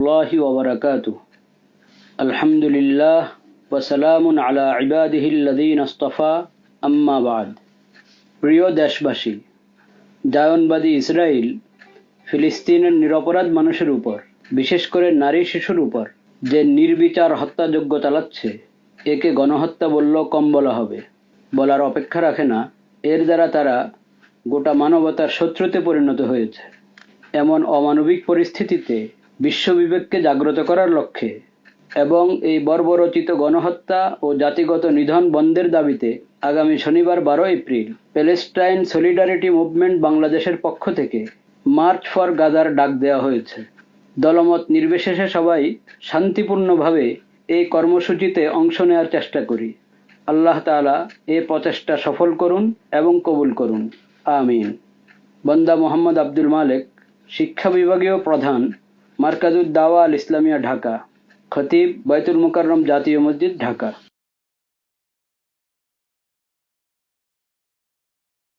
الله وبركاته الحمد لله وسلام على عباده الذين اصطفى أما بعد প্রিয় দেশবাসী জায়নবাদী ইসরায়েল ফিলিস্তিনের নিরপরাধ মানুষের উপর বিশেষ করে নারী শিশুর উপর যে নির্বিচার হত্যাযজ্ঞ চালাচ্ছে একে গণহত্যা বললেও কম বলা হবে বলার অপেক্ষা রাখে না এর দ্বারা তারা গোটা মানবতার শত্রুতে পরিণত হয়েছে এমন অমানবিক পরিস্থিতিতে বিশ্ববিবেককে জাগ্রত করার লক্ষ্যে এবং এই বর্বরচিত গণহত্যা ও জাতিগত নিধন বন্ধের দাবিতে আগামী শনিবার বারো এপ্রিল প্যালেস্টাইন সলিডারিটি মুভমেন্ট বাংলাদেশের পক্ষ থেকে মার্চ ফর গাজার ডাক দেওয়া হয়েছে। দলমত নির্বিশেষে সবাই শান্তিপূর্ণভাবে এই কর্মসূচিতে অংশ নেওয়ার চেষ্টা করি। আল্লাহ তাআলা এ প্রচেষ্টা সফল করুন এবং কবুল করুন। আমিন। বন্দা মোহাম্মদ আব্দুল মালেক, শিক্ষা বিভাগীয় প্রধান मरकजुद्दावा इस्लामिया ढाका। खतीब बैतुल मुकर्रम जातीय मस्जिद ढाका।